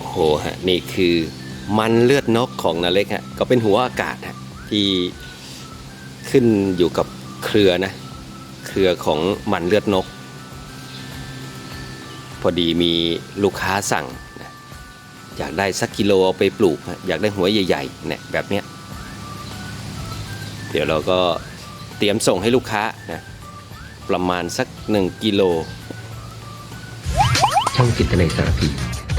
โอ้โหฮะนี่คือมันเลือดนกของนาเล็กฮะก็เป็นหัวอากาศฮะที่ขึ้นอยู่กับเครือนะ เครือของมันเลือดนก พอดีมีลูกค้าสั่งนะอยากได้สักกิโลเอาไปปลูกฮะอยากได้หัวใหญ่ๆเนี่ยแบบเนี้ยเดี๋ยวเราก็เตรียมส่งให้ลูกค้านะประมาณสัก 1 กิโลช่องจิตในสารพี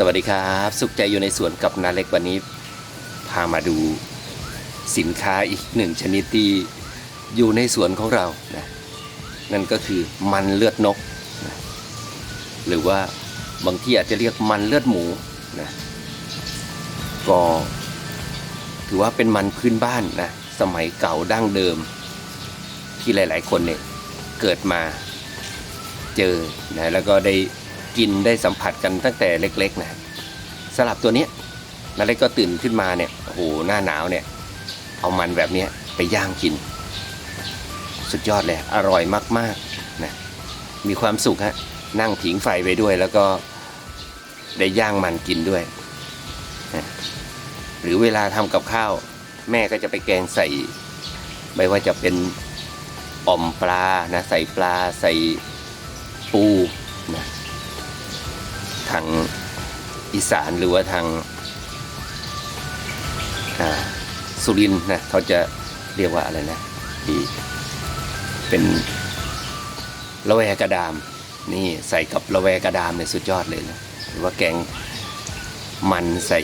สวัสดีครับ สุขใจอยู่ในสวนกับนาเล็กวันนี้ พามาดูสินค้าอีกหนึ่งชนิดที่อยู่ในสวนของเรานะนั่นก็คือมันเลือดนกนะหรือว่าบางที่อาจจะเรียกมันเลือดหมูนะก็ถือว่าเป็นมันพื้นบ้านนะสมัยเก่าดั้งเดิม ที่หลาย ๆ คนเนี่ยเกิดมาเจอนะแล้วก็ได้ กินได้สัมผัสกันตั้งแต่เล็กๆนะสลับตัวเนี้ยนาเล็กก็ตื่นขึ้นมาเนี่ยโอ้โหหน้าหนาวเนี่ย เอามันแบบนี้ไปย่างกิน สุดยอดเลยอร่อยมากๆนะมีความสุขฮะนั่งผิงไฟไปด้วย แล้วก็ได้ย่างมันกินด้วยนะหรือเวลาทำกับข้าว แม่ก็จะไปแกงใส่ ไม่ว่าจะเป็นอ่อมปลานะใส่ปลาใส่ปูางอีสานหรือว่าทางสุรินนะเขาจะเรียกว่าอะไรนะที่เป็นละแวกระดาม นี่ใส่กับละแวกระดามเนี่ยสุดยอดเลยนะหรือว่าแกงมันใส่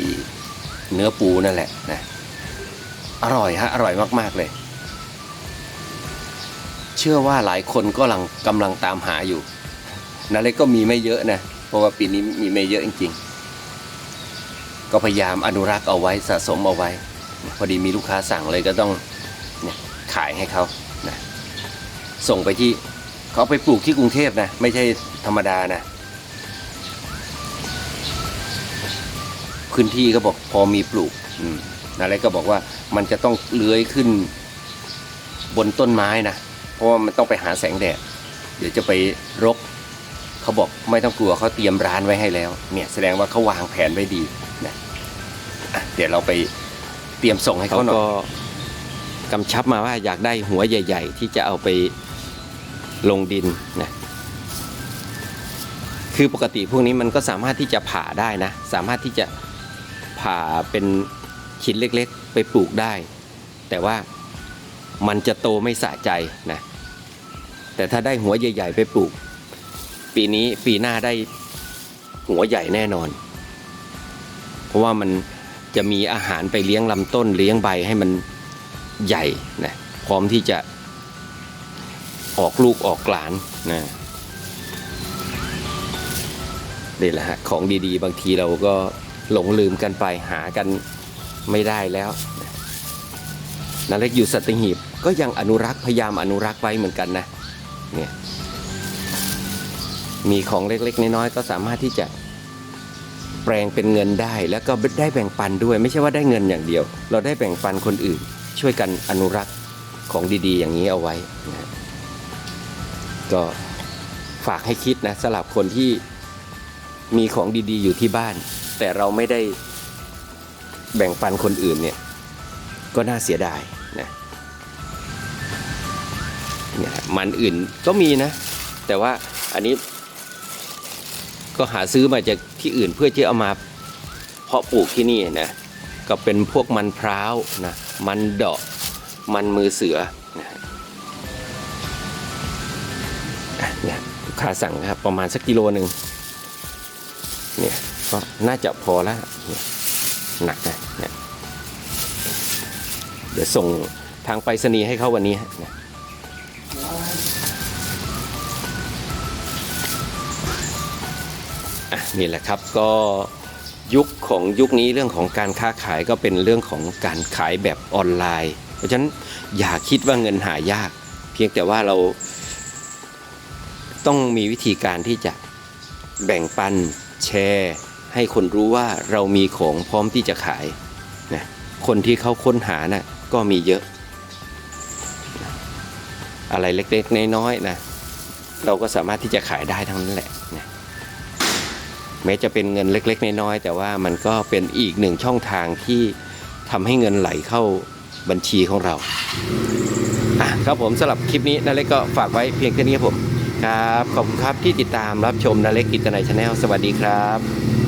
เนื้อปูนั่นแหละนะอร่อยฮะอร่อยมาก ๆ เลย เชื่อว่าหลายคนก็กำลังตามหาอยู่นาเล็กก็มีไม่เยอะนะ ราะว่าปีนี้มีไม่เยอะจริงๆ ก็พยายามอนุรักษ์เอาไว้สะสมเอาไว้ พอดีมีลูกค้าสั่งเลยก็ต้องขายให้เขานะส่งไปที่เขาไปปลูกที่กรุงเทพนะ ไม่ใช่ธรรมดานะ พื้นที่ก็บอกพอมีปลูกอืมนาเล็กก็บอกว่ามันจะต้องเลื้อยขึ้นบนต้นไม้นะ เพราะว่ามันต้องไปหาแสงแดด เดี๋ยวจะไปรบ เขาบอกไม่ต้องกลัวเขาเตรียมร้านไว้ให้แล้ว เนี่ยแสดงว่าเขาวางแผนไว้ดีนะอะเดี๋ยวเราไปเตรียมส่งให้เขาหน่อย ก็กำชับมาว่าอยากได้หัวใหญ่ ๆ ที่จะเอาไปลงดินนะคือปกติพวกนี้มันก็สามารถที่จะผ่าได้นะ สามารถที่จะผ่าเป็นชิ้นเล็กๆ ไปปลูกได้ แต่ว่ามันจะโตไม่สะใจนะแต่ถ้าได้หัวใหญ่ ๆ ไปปลูก ปีนี้ปีหน้าได้หัวใหญ่แน่นอน เพราะว่ามันจะมีอาหารไปเลี้ยงลำต้นเลี้ยงใบให้มันใหญ่นะพร้อมที่จะออกลูกออกหลานนะนี่แหละฮะของดีๆ บางทีเราก็หลงลืมกันไปหากันไม่ได้แล้วนาเล็กอยู่สัตหีบก็ยังอนุรักษ์พยายามอนุรักษ์ไว้เหมือนกันนะเนี่ย มีของเล็กๆ น้อยๆก็สามารถที่จะแปลงเป็นเงินได้ แล้วก็ได้แบ่งปันด้วย ไม่ใช่ว่าได้เงินอย่างเดียว เราได้แบ่งปันคนอื่น ช่วยกันอนุรักษ์ของดีๆ อย่างนี้เอาไว้นะก็ฝากให้คิดนะสำหรับคนที่มีของดีๆ อยู่ที่บ้าน แต่เราไม่ได้แบ่งปันคนอื่นเนี่ยก็น่าเสียดายนะเนี่ยมันอื่นก็มีนะ แต่ว่าอันนี้ ก็หาซื้อมาจากที่อื่นเพื่อที่เอามาเพาะปลูกที่นี่นะก็เป็นพวกมันพร้าวนะมันดอกมันมือเสือนะเนี่ยลูกค้าสั่งครับประมาณสักกิโลหนึ่งเนี่ยก็น่าจะพอแล้วหนักนะเนี่ยเดี๋ยวส่งทางไปรษณีย์ให้เขาวันนี้ฮะ นี่แหละครับก็ยุคของยุคนี้เรื่องของการค้าขายก็เป็นเรื่องของการขายแบบออนไลน์ เพราะฉะนั้นอย่าคิดว่าเงินหายาก เพียงแต่ว่าเราต้องมีวิธีการที่จะแบ่งปันแชร์ ให้คนรู้ว่าเรามีของพร้อมที่จะขายนะคนที่เขาค้นหานะ่ะก็มีเยอะ อะไรเล็กๆน้อยๆนะเราก็สามารถที่จะขายได้ทั้งนั้นแหละนะ แม้จะเป็นเงินเล็กๆน้อยๆแต่ว่ามันก็เป็นอีกหนึ่งช่องทางที่ทำให้เงินไหลเข้าบัญชีของเราอะครับผมสำหรับคลิปนี้นาเล็กก็ฝากไว้เพียงแค่นี้ครับผมครับขอบคุณครับที่ติดตามรับชมนาเล็กกิจนายชาแนลสวัสดีครับ